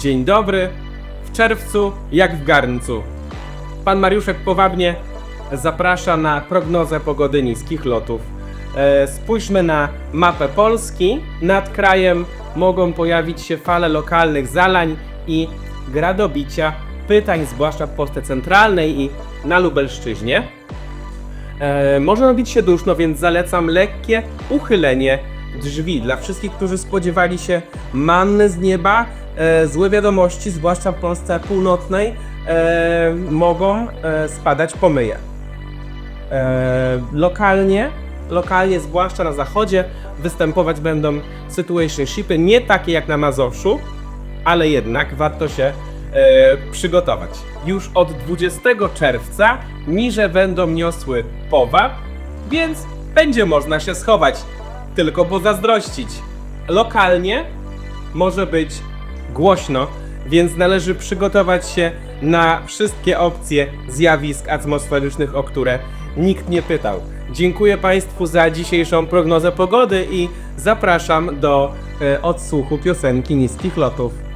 Dzień dobry. W czerwcu jak w garncu. Pan Mariuszek powabnie zaprasza na prognozę pogody niskich lotów. E, spójrzmy na mapę Polski. Nad krajem mogą pojawić się fale lokalnych zalań i gradobicia pytań, zwłaszcza w Polsce Centralnej i na Lubelszczyźnie. E, może robić się duszno, więc zalecam lekkie uchylenie drzwi. Dla wszystkich, którzy spodziewali się manny z nieba, złe wiadomości, zwłaszcza w Polsce północnej, e, mogą e, spadać pomyje. E, lokalnie, lokalnie, zwłaszcza na zachodzie, występować będą situation shipy, nie takie jak na Mazowszu, ale jednak warto się e, przygotować. Już od 20 czerwca niże będą niosły powab, więc będzie można się schować, tylko pozazdrościć. Lokalnie może być głośno, więc należy przygotować się na wszystkie opcje zjawisk atmosferycznych, o które nikt nie pytał. Dziękuję Państwu za dzisiejszą prognozę pogody i zapraszam do e, odsłuchu piosenki niskich lotów.